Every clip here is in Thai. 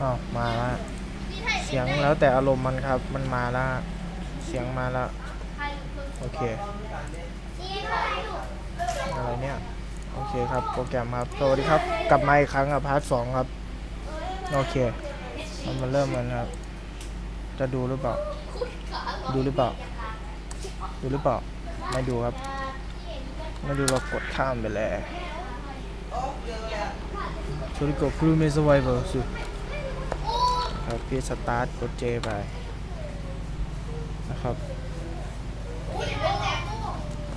อ้าวมาแล้วเสียงแล้วแต่อารมณ์มันครับ มันมาแล้วเสียงมาแล้วโอเค อะไรเนี่ย โอเคครับ โปรแกรมครับ สวัสดีครับ กลับมาอีกครั้งกับพาร์ทสองครับ โอเคเรามาเริ่มกันครับ จะดูหรือเปล่า ดูหรือเปล่า ดูหรือเปล่า ไม่ดูครับ ไม่ดูเรากดข้ามไปเลยชูริโกครูเมสไวเวอ ครับพี่สตาร์ทกดเจไปนะครับ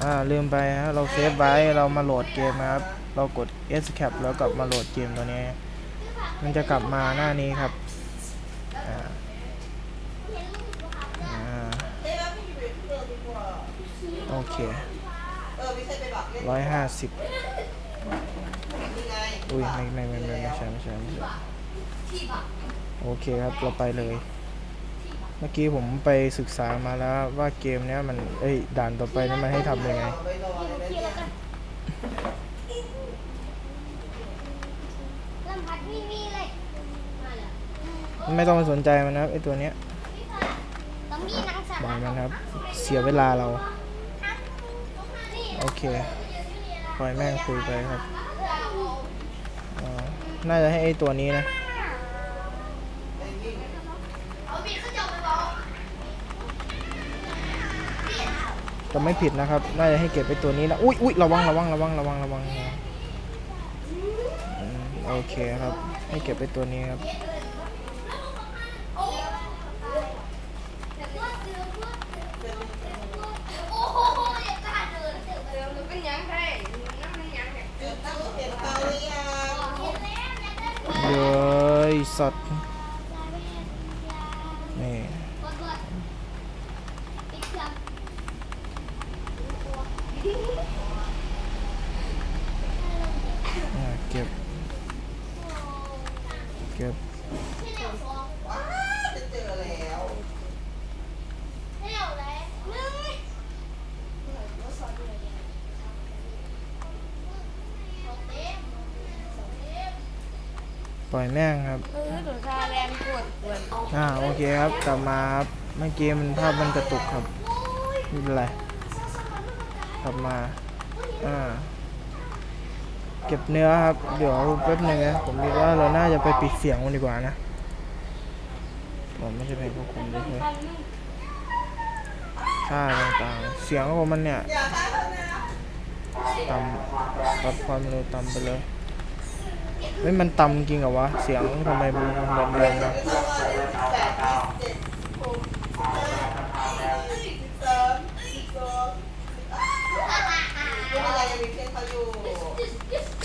อ่าลืมไปฮะเราเซฟไว้เรามาโหลดเกมนะครับเรากด escape แล้วกลับมาโหลดเกมตัวนี้ มันจะกลับมาหน้านี้ครับอ่าโอเคร้อยห้าสิบอุ้ยไม่ไม่ไม่ไม่ไม่ใช่ไม่ใช่ไม่ใช่ โอเคครับเราไปเลย เมื่อกี้ผมไปศึกษามาแล้วว่าเกมเนี้ยมันเอ้ยด่านต่อไปนี่มันให้ทำยังไงไม่ต้องไปสนใจมันนะไอตัวเนี้ยต้องมีนังสัตปล่อยมันครับ เสียเวลาเรา โอเคปล่อยแม่งคุยไปครับน่าจะให้ไอตัวนี้นะ จะไม่ผิดนะครับ น่าจะให้เก็บไปตัวนี้นะ อุ้ยอุ้ยระวังระวังระวังระวังระวังอืมโอเคครับ ให้เก็บไปตัวนี้ครับโอ้โหอย่ากล้าเดินเดิน สองเต็มปล่อยแม่งครับ เออหนูชาแรนปวดปวดอ่า โอเคครับ กลับมาครับ เมื่อกี้มันภาพมันกระตุกครับไม่เป็นไร กลับมา อ่า เก็บเนื้อครับ เดี๋ยวแป๊บหนึงนะผมคิดว่าเราน่าจะไปปิดเสียงมันดีกว่านะผมไม่ใช่เพลงควบคุมเลยค่าต่างๆ เสียงของมันเนี่ยต่ำปรับความเร็วต่ำไปเลยเฮ้ยมันต่ำจริงเหรอวะ เสียงทำไมมันเหมือนเดิมนะแปดยี่สิบเ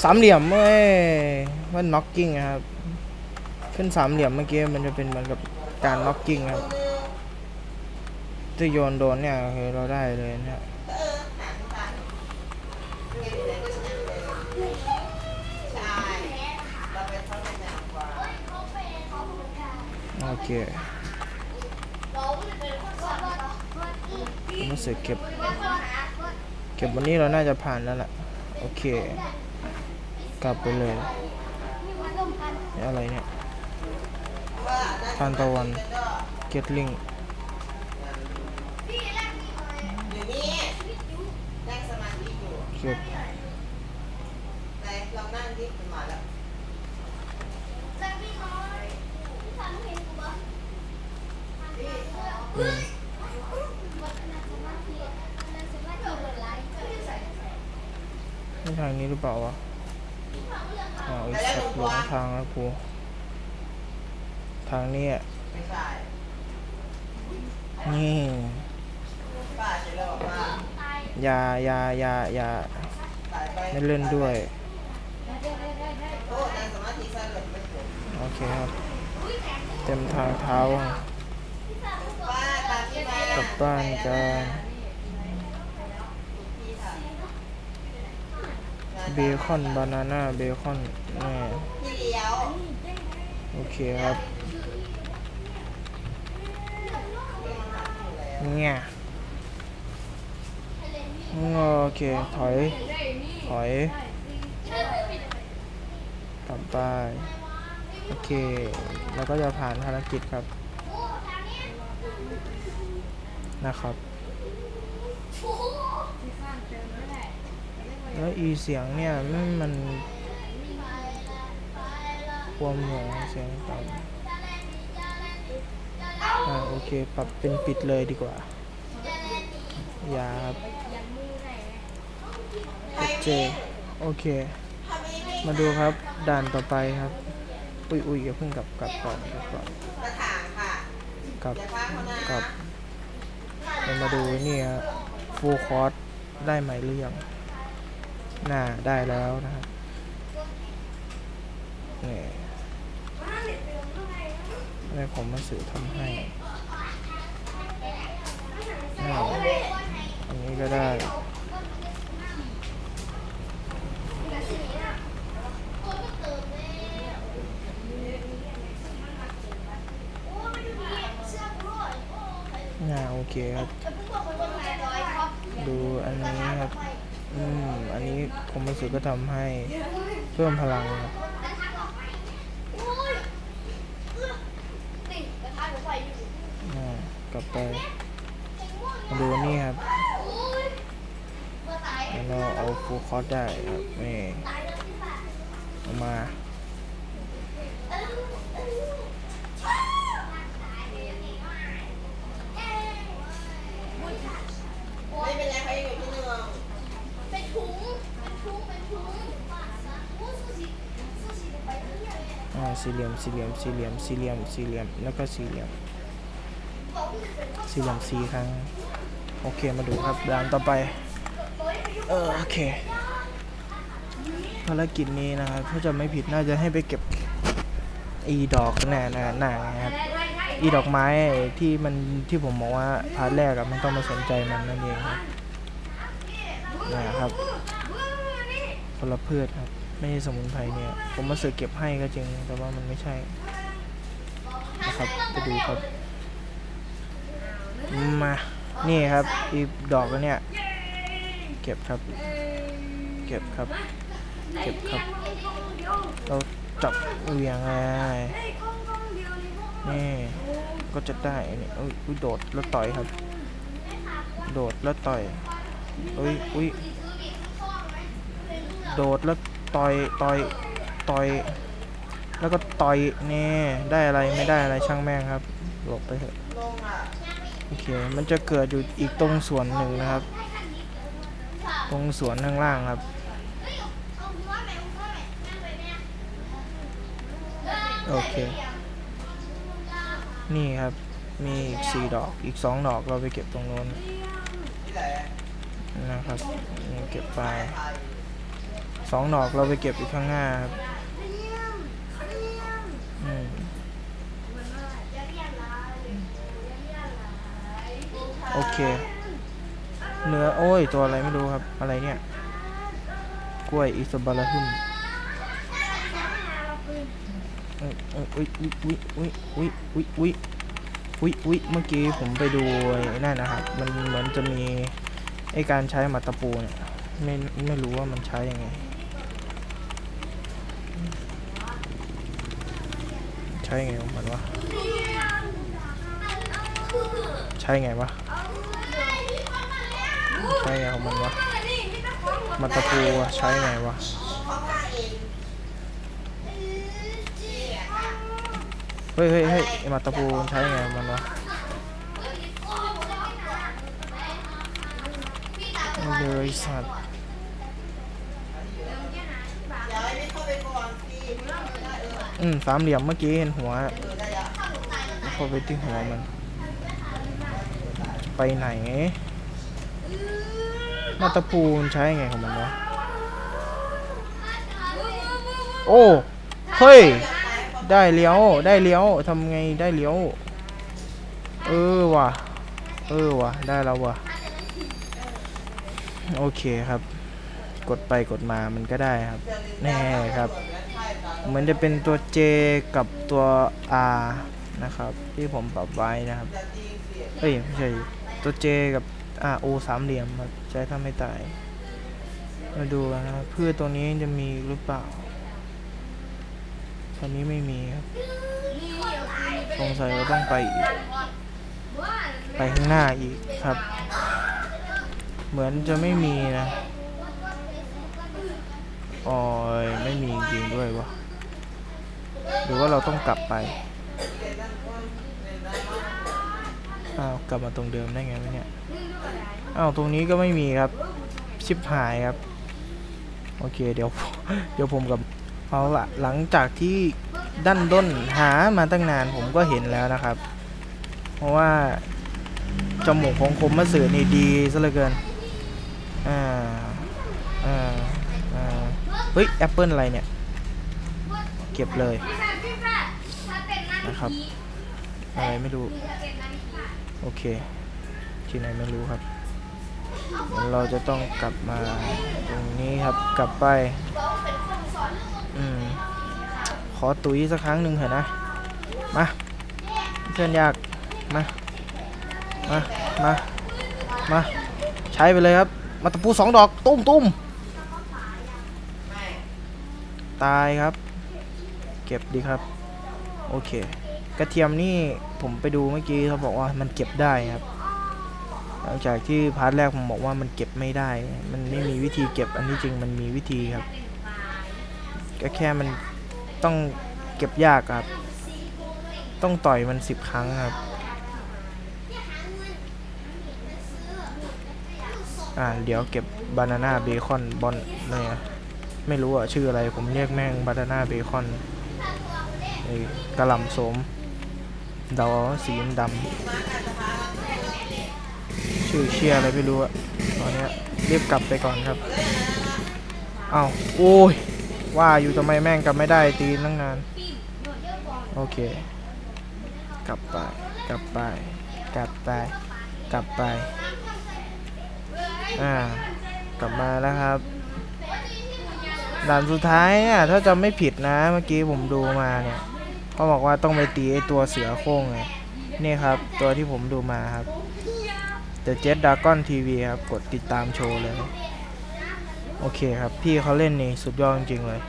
สามเหลี่ยมเอ้ยว่าน็อกกิ้งครับ ขึ้นสามเหลี่ยมเมื่อกี้มันจะเป็นเหมือนกับการน็อกกิ้งครับถ้าโยนโดนเนี่ยคือเราได้เลยเนี่ยเออหางตาเงินเดือนก็ชนะโอเคมรู้สึกเก็บ เก็บวันนี้เราน่าจะผ่านแล้วแหละโอเค กลับไปเลยอะไรเนี่ยทานตะวันเกตลิงเก็บทางนี้หรือเปล่าวะ ไอ้สัตว์หลงทางแล้วกูทางนี้อะไม่ใช่นี่ป้าจะเล่าว่าอย่าอย่าอย่าอย่าตายไปไม่เล่นด้วยโทษนั่งสมาธิสั้นเลยไม่ถูกโอเคครับ เต็มทางเท้า ป้าตามที่มากลับบ้านกันพี่ค่ะเบคอนบานาน่าเบคอน น่พี่โอเคครับเนี่ยโอเค ถอย ถอยกลับไปโอเคเค แล้วก็จะผ่านภารกิจครับ นะครับแล้วอีเสียงเนี่ยไม่มัน ความหน่วงเสียงต่ำอ่าโอเค ปรับเป็นปิดเลยดีกว่า อย่าครับใครเจโอเค มาดูครับ ด่านต่อไปครับ อุ้ยอุ้ยอย่าเพิ่งกลับกลับก่อนกลับก่อนกระถางค่ะกลับอย่าพลาดเขานะกลับเรามาดูนี่ฮะฟูคอร์สได้ไหมหรือยังน่าได้แล้วนะครับนี่ ให้ผมมาสื่อทำให้อันนี้ก็ได้น่าโอเคครับ ดูอันนี้ครับ อืม อันนี้ผมรู้สึกก็ทำให้เพิ่มพลังครับอ่ากลับไป มาดูนี่ครับแล้วเราเอาฟูคอสได้ครับนี่เอามาไม่เป็นไรเขายังอยู่ที่หนึ่งเป็นถุงเป็นถุงเป็นถุงอ่าสี่เหลี่ยมสี่เหลี่ยมสี่เหลี่ยมสี่เหลี่ยมสี่เหลี่ยมแล้วก็สี่เหลี่ยม สี่เหลี่ยมสี่ครั้ง โอเคมาดูครับด่านต่อไป เออโอเค ภารกิจนี้นะครับถ้าจะไม่ผิดน่าจะให้ไปเก็บอีดอกแน่น่ะน่ะนะครับอีดอกไม้ที่มันที่ผมบอกว่าพาร์ทแรกอะมันต้องมาสนใจมันนั่นเองครับนะครับคนละพืชครับไม่ใช่สมุนไพรเนี่ย ผมมาเสือเก็บให้ก็จริง แต่ว่ามันไม่ใช่นะครับไปดูครับ มา นี่ครับ อีดอกแล้วเนี่ย เก็บครับ เก็บครับ เก็บครับ เราจับเวียงไงนี่ ก็จะได้นี่อุ้ยอุ้ยโดดแล้วต่อยครับ โดดแล้วต่อยอุ้ยอุ้ยโดดแล้วต่อยต่อยต่อย แล้วก็ต่อยนี่ได้อะไรไม่ได้อะไรช่างแม่งครับ หลบไปเถอะ โอเค มันจะเกิดอยู่อีกตรงส่วนหนึ่งนะครับ ตรงส่วนข้างล่างครับ โอเค นี่ครับ มีอีกสี่ดอก อีกสองดอกเราไปเก็บตรงโน้นนะครับ เก็บไปสองดอกเราไปเก็บอีกข้างหน้าครับอืม โอเค เนื้อโอ้ย ตัวอะไรไม่รู้ครับ อะไรเนี่ย กล้วยอิสบาราฮึมอุ้ยอุ้ยอุ้ยอุ้ยอุ้ยอุ้ยอุ้ยอุ้ยอุ้ยเมื่อกี้ผมไปดูไอ้นั่นนะครับ มันเหมือนจะมีไอการใช้หมัดตะปูเนี่ย ไม่ไม่รู้ว่ามันใช้ยังไง ใช้ไงของมันวะ ใช้ไงวะใช้ไงของมันวะมัดตะปูอะใช้ไงวะเฮ้ยเฮ้ยเฮ้ยมัดตะปูใช้ไงของมันวะเลยสัตว์เดี๋ยวไอ้นี่เข้าไปก่อนสิได้เอออืมสามเหลี่ยมเมื่อกี้เห็นหัวเออได้แล้วพอไปที่หัวมัน ไปไหน มาตะปูนใช้ไงของมันวะโอ้เฮ้ย ได้เลี้ยว ได้เลี้ยวทำไงได้เลี้ยว เออว่ะ เออว่ะ ได้แล้วว่ะ โอเคครับ กดไปกดมามันก็ได้ครับ แน่ครับ เหมือนจะเป็นตัว J กับตัว R นะครับ ที่ผมปรับไว้นะครับ เอ้ย ไม่ใช่ ตัว J กับ R O สามเหลี่ยมครับใช้ทำให้ตาย มาดูกันนะเพื่อตัวนี้จะมีหรือเปล่าตอนนี้ไม่มีครับสงสัยเราต้องไปอีก ไปข้างหน้าอีกครับ เหมือนจะไม่มีนะอ๋อยไม่มีจริงด้วยวะหรือว่าเราต้องกลับไป อ้าวกลับมาตรงเดิมได้ไงวะเนี่ยอ้าวตรงนี้ก็ไม่มีครับ ชิบหายครับ โอเคเดี๋ยวเดี๋ยวผมกับเอาละหลังจากที่ดันด้นหามาตั้งนานผมก็เห็นแล้วนะครับ เพราะว่าจมูกของคมมาสื่อนี่ดีซะเหลือเกินอ่าอ่าอ่าเฮ้ยแอปเปิลอะไรเนี่ย เก็บเลยนะครับอะไรไม่รู้ โอเค ที่ไหนไม่รู้ครับ เราจะต้องกลับมาตรงนี้ครับกลับไป อืม ขอตุ๋ยสักครั้งหนึ่งเถอะนะ มา เพื่อนยาก มา มา มา มา ใช้ไปเลยครับ มาตะปูสองดอก ตุ้มตุ้มตายครับ เก็บดีครับ โอเค กระเทียมนี่ผมไปดูเมื่อกี้เขาบอกว่ามันเก็บได้ครับ หลังจากที่พาร์ทแรกผมบอกว่ามันเก็บไม่ได้ มันไม่มีวิธีเก็บอันนี้จริงมันมีวิธีครับ ก็แค่มันต้องเก็บยากครับ ต้องต่อยมันสิบครั้งครับ อ่าเดี๋ยวเก็บบานาน่าเบคอนบอลเนี่ยไม่รู้อะชื่ออะไรผมเรียกแม่งบานาน่าเบคอนไอ้กระหล่ำโสม เดาสีดำชื่อเชียอะไรไม่รู้อะตอนเนี้ยรีบกลับไปก่อนครับอ้าวโอ้ย ว่าอยู่ทำไมแม่งกลับไม่ได้ตีนตั้งนาน โอเค กลับไป กลับไป กลับไป กลับไป อ่า กลับมาแล้วครับด่านสุดท้ายเนี่ยถ้าจำไม่ผิดนะเมื่อกี้ผมดูมาเนี่ย เขาบอกว่าต้องไปตีไอตัวเสือโคร่งไงนี่ครับ ตัวที่ผมดูมาครับ The Jet Dragon TV ครับ กดติดตามโชว์เลย โอเคครับ พี่เขาเล่นนี่สุดยอดจริงๆเลย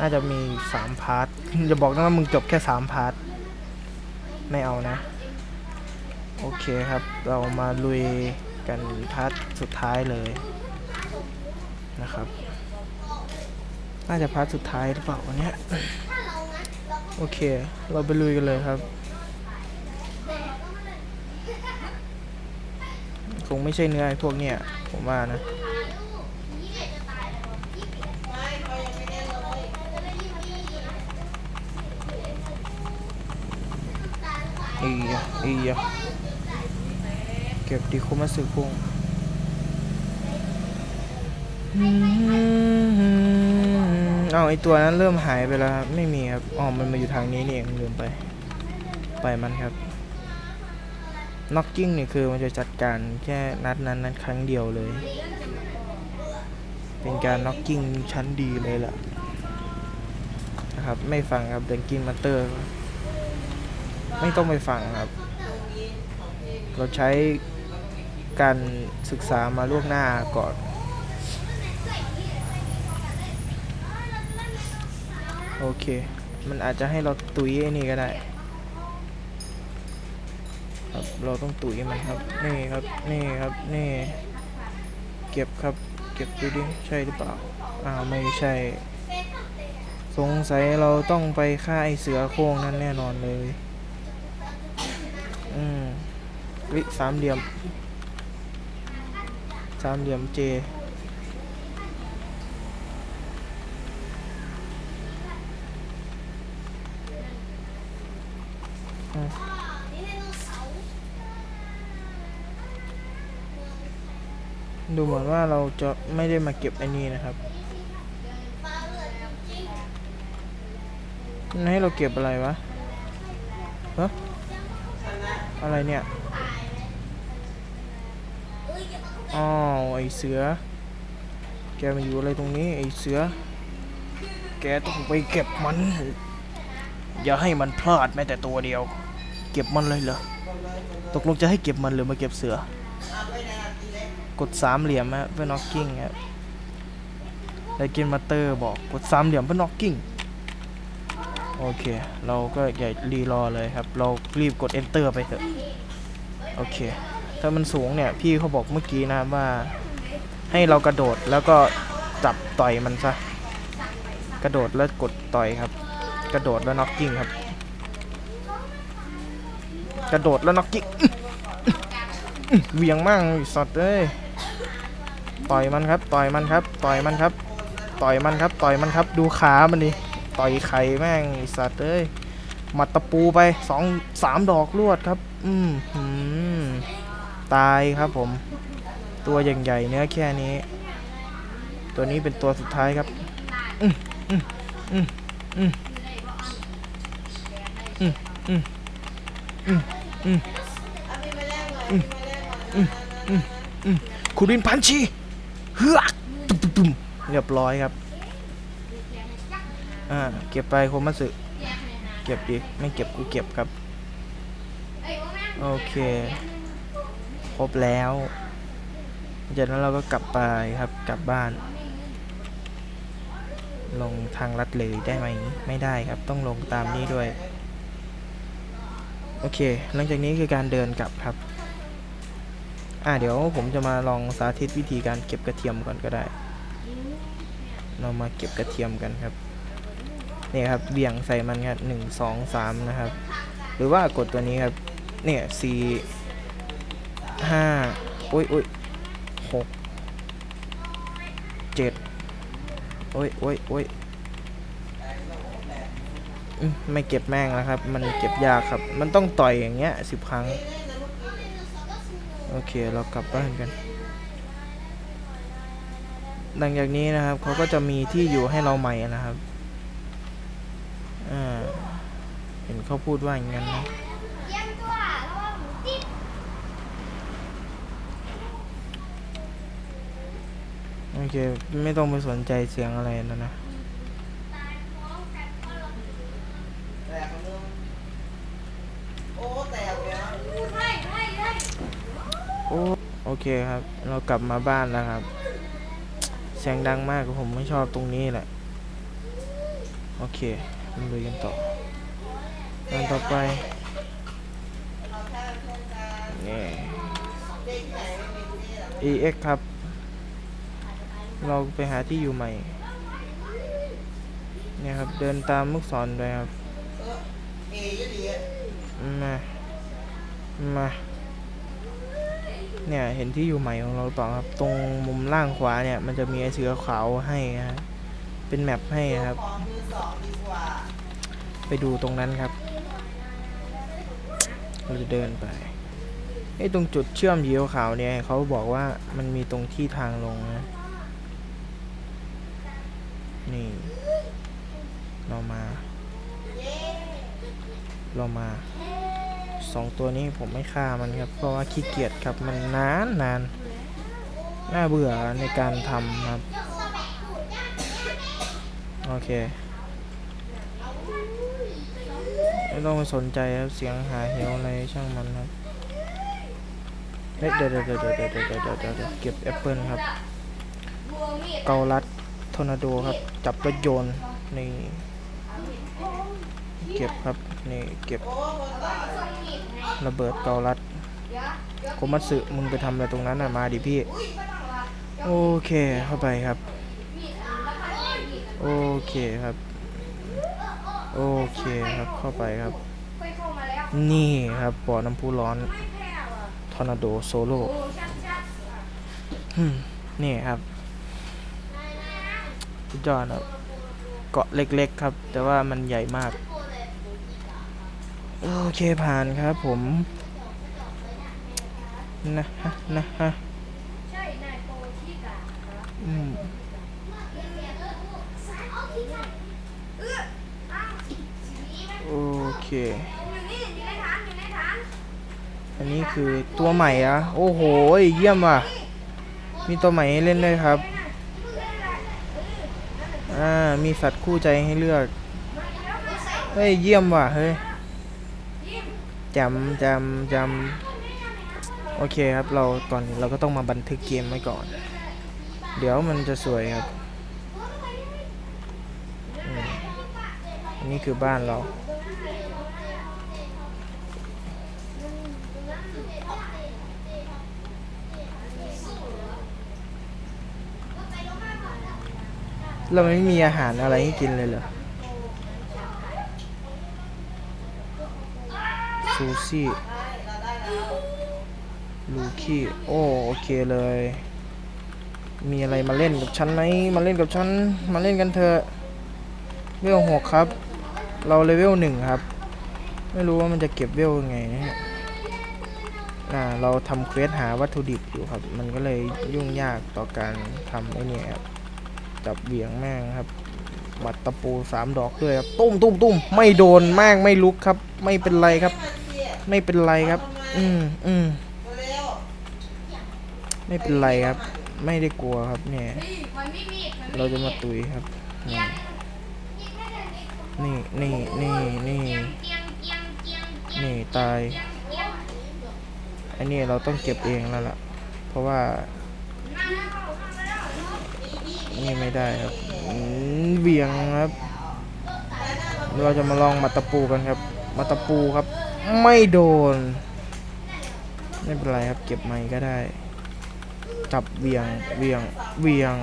น่าจะมี 3 พาร์ทอย่าบอกนะว่ามึงจบแค่ 3 พาร์ท ไม่เอานะ โอเคครับ เรามาลุยกันพาร์ทสุดท้ายเลยนะครับ น่าจะพาร์ทสุดท้ายหรือเปล่าวันเนี้ย โอเค เราไปลุยกันเลยครับ คงไม่ใช่เนื้อไอ้พวกเนี้ยผมว่านะอียะอียะเก็บดีคุมาสึพุง เอาไอตัวนั้นเริ่มหายไปแล้วครับไม่มีครับอ๋อมันมาอยู่ทางนี้นี่เองลืมไป ไปมันครับ knocking นี่คือมันจะจัดการแค่นัดนั้นนัดครั้งเดียวเลย เป็นการ knocking ชั้นดีเลยล่ะนะครับไม่ฟังครับ d ด n กินมาเตอร์ไม่ต้องไปฟังครับ เราใช้การศึกษามาล่วงหน้าก่อน โอเค มันอาจจะให้เราตุยไอ้นี่ก็ได้ครับเราต้องตุยมันครับ นี่ครับ นี่ครับ นี่ เก็บครับ เก็บดูดิ ใช่หรือเปล่าอ้าวไม่ใช่ สงสัยเราต้องไปฆ่าไอเสือโคร่งนั่นแน่นอนเลย อืมวิสามเหลี่ยม สามเหลี่ยมเจ ดูเหมือนว่าเราจะไม่ได้มาเก็บไอ้นี่นะครับมันให้เราเก็บอะไรวะฮะชนะอะไรเนี่ยอ้าวไอเสือ แกมาอยู่อะไรตรงนี้ ไอเสือ แกต้องไปเก็บมัน อย่าให้มันพลาดแม้แต่ตัวเดียว เก็บมันเลยเหรอ ตกลงจะให้เก็บมันหรือมาเก็บเสือ กดสามเหลี่ยมฮะเพื่อน็อกกิ้งครับไดกินมาเตอร์บอกกดสามเหลี่ยมเพื่อน็อกกิ้งโอเค เราก็อย่ารีรอเลยครับ เรารีบกด enter ไปเถอะ โอเค ถ้ามันสูงเนี่ย พี่เขาบอกเมื่อกี้นะว่า ให้เรากระโดดแล้วก็จับต่อยมันซะ กระโดดแล้วกดต่อยครับ กระโดดแล้วน็อกกิ้งครับ กระโดดแล้วน็อกกิ้งเวียงมั่งไอ้สัตว์เอ้ย ต่อยมันครับ ต่อยมันครับ ต่อยมันครับ ต่อยมันครับ ต่อยมันครับ ดูขามันดิต่อยไข่แม่งไอสัตว์เอ้ยหมัดตะปูไปสองสามดอกรวดครับ อืมหืมตายครับผม ตัวใหญ่ๆเนื้อแค่นี้ ตัวนี้เป็นตัวสุดท้ายครับ อืมอืมอืมอืมอืมอืมอืมอืมอาพี่มอยพี่มอืมคุรินพันชี เฮือกตุ้มตุ้มตุ้มเรียบร้อยครับ อ่า เก็บไปโคมัสึเก็บดิไม่เก็บกูเก็บครับ โอเค ครบแล้วจากนั้นเราก็กลับไปครับ กลับบ้าน ลงทางลัดเลยได้ไหม ไม่ได้ครับ ต้องลงตามนี้ด้วย โอเค หลังจากนี้คือการเดินกลับครับ อ่าเดี๋ยวผมจะมาลองสาธิตวิธีการเก็บกระเทียมก่อนก็ได้ เรามาเก็บกระเทียมกันครับนี่ครับเบี่ยงใส่มันครับหนึ่งสองสามนะครับ หรือว่ากดตัวนี้ครับเนี่ยสี่ห้าโอ้ยโอ้ยหกเจ็ดโอ้ยโอ้ยโอ้ยไม่เก็บแม่งแล้วครับ มันเก็บยากครับ มันต้องต่อยอย่างเงี้ยสิบครั้ง โอเคเรากลับบ้านกัน หลังจากนี้นะครับเขาก็จะมีที่อยู่ให้เราใหม่นะครับอ่าเห็นเขาพูดว่าอย่างนั้นนะเยี่ยมตัวระโอเค ไม่ต้องไปสนใจเสียงอะไรนะนะ แตกของมึงโอ้แตกเลยนะ ให้ให้ให้ โอ้โอเคครับ เรากลับมาบ้านแล้วครับ เสียงดังมากผมไม่ชอบตรงนี้แหละ โอเคมาลุยกันต่ออันต่อไปเอาแค่เพื่อนกันนี่เด็กไหนไม่มีที่หรอ EX ครับ เราไปหาที่อยู่ใหม่เนี่ยครับ เดินตามลูกศรไปครับเออเอเยอะดีอะมา มา เนี่ยเห็นที่อยู่ใหม่ของเราต่อครับ ตรงมุมล่างขวาเนี่ยมันจะมีไอเสือขาวให้ฮะเป็นแมปให้ครับ ไปดูตรงนั้นครับ เราจะเดินไปไอ้ตรงจุดเชื่อมสีขาวเนี่ยเขาบอกว่ามันมีตรงที่ทางลงนะ นี่ เรามา เรามา 2 ตัวนี้ผมไม่ฆ่ามันครับ เพราะว่าขี้เกียจครับมันนานนานน่าเบื่อในการทำครับ โอเค ไม่ต้องสนใจครับเสียงหาเหวอะไรช่างมันครับเดี๋ยวเดี๋ยวเดี๋ยวเดี๋ยวเดี๋ยวเดี๋ยวเก็บแอปเปิลครับ เกาลัดทอร์นาโดครับ จับรถยนต์นี่เก็บครับนี่เก็บ ระเบิดเกาลัดโคมัตสึมึงไปทำอะไรตรงนั้นน่ะมาดิพี่ โอเคเข้าไปครับ โอเคครับ โอเคครับเข้าไปครับ นี่ครับบ่อน้ำพุร้อนทอร์นาโดโซโล่นี่ครับสุดยอดครับ เกาะเล็กๆครับ แต่ว่ามันใหญ่มาก โอเคผ่านครับผมนะฮะนะฮะใช่นายโปชิกะครับอืมเอออ้าวสีนี้มันโอเคอยู่นี่อยู่ในฐานอยู่ในฐานอันนี้คือตัวใหม่อะโอ้โห เยี่ยมว่ะ มีตัวใหม่ให้เล่นด้วยครับ อ่า มีสัตว์คู่ใจให้เลือก เฮ้ย เยี่ยมว่ะ เฮ้ย จำจำจำโอเคครับเราก่อนเราก็ต้องมาบันทึกเกมไว้ก่อน เดี๋ยวมันจะสวยครับอืมนี่คือบ้านเราเราไม่มีอาหารอะไรให้กินเลยเหรอ ซูซี่ลูคี้โอ้โอเคเลย มีอะไรมาเล่นกับฉันไหมมาเล่นกับฉัน มาเล่นกันเถอะเวลหกครับ เราเลเวลหนึ่งครับ ไม่รู้ว่ามันจะเก็บเวลยังไงนะฮะเราทำเควสหาวัตถุดิบอยู่ครับ มันก็เลยยุ่งยากต่อการทำไอ้เนี่ยครับจับเหวี่ยงแม่งครับบัตตะปูสามดอกด้วยครับตุ้มตุ้มตุ้มไม่โดนแม่งไม่ลุกครับ ไม่เป็นไรครับ ไม่เป็นไรครับ อืมอืมไม่เป็นไรครับ ไม่ได้กลัวครับ เนี่ย เราจะมาตุยครับ นี่นี่นี่นี่นี่ตายอันนี้เราต้องเก็บเองแล้วล่ะ เพราะว่า นี่ไม่ได้ครับเบี่ยงครับ เราจะมาลองมาตะปูกันครับ มาตะปูครับ ไม่โดน ไม่เป็นไรครับเก็บไม้ก็ได้ จับเบี่ยงเบี่ยงเบี่ยง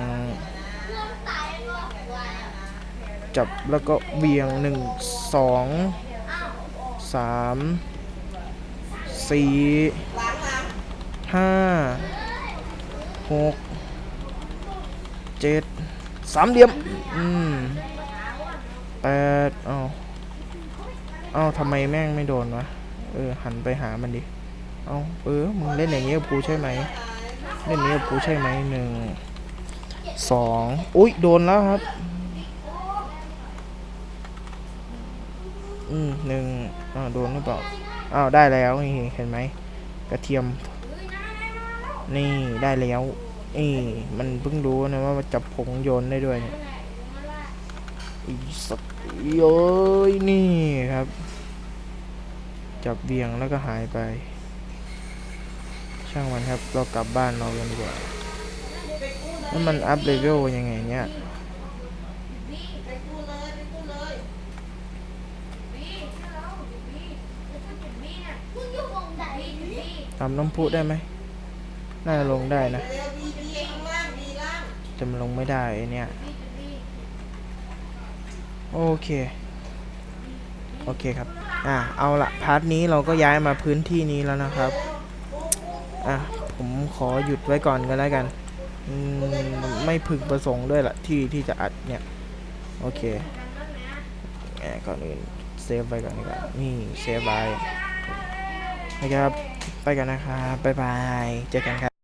จับแล้วก็เบี่ยงหนึ่งสองสามสี่ห้าหกเจ็ดสามเหลี่ยม อืมแปดอ้าเอ้าวทำไมแม่งไม่โดนวะ เออหันไปหามันดิ เอาเออมึงเล่นอย่างงี้กับกูใช่ไหมเล่นอย่างงี้กับกูใช่ไหมหนึ่งสองอุ้ยโดนแล้วครับ อืมหนึ่งอ้าวโดนหรือเปล่าอ้าวได้แล้วนี่เห็นไหมกระเทียม นี่ได้แล้วนี่มันเพิ่งรู้นะว่ามันจับผงโยนได้ด้วยเนี่ยอีสักเย้ยนี่ครับ จับเบี่ยงแล้วก็หายไป ช่างมันครับ เรากลับบ้านเรากันดีกว่าแล้วมันอัพเลเวลยังไงเนี่ยไปกู้เลยไปกู้เลยพี่เชื่อเราพี่แล้วถ้าเก็บมีดไหนพี่พี่ทำน้ำพุได้ไหม น่าจะลงได้นะจะลงไม่ได้เนี่ย โอเค โอเคครับ อะเอาละพาร์ทนี้เราก็ย้ายมาพื้นที่นี้แล้วนะครับ อะผมขอหยุดไว้ก่อนกันแล้วกันมไม่พึงประสงค์ด้วยละที่ที่จะอัดเนี่ย โอเคแอบก่อนอื่นเซฟไว้ก่อนดีกว่านี่เซฟไว้นะครับ ไปกันนะครับ บ๊ายบาย เจอกันครับ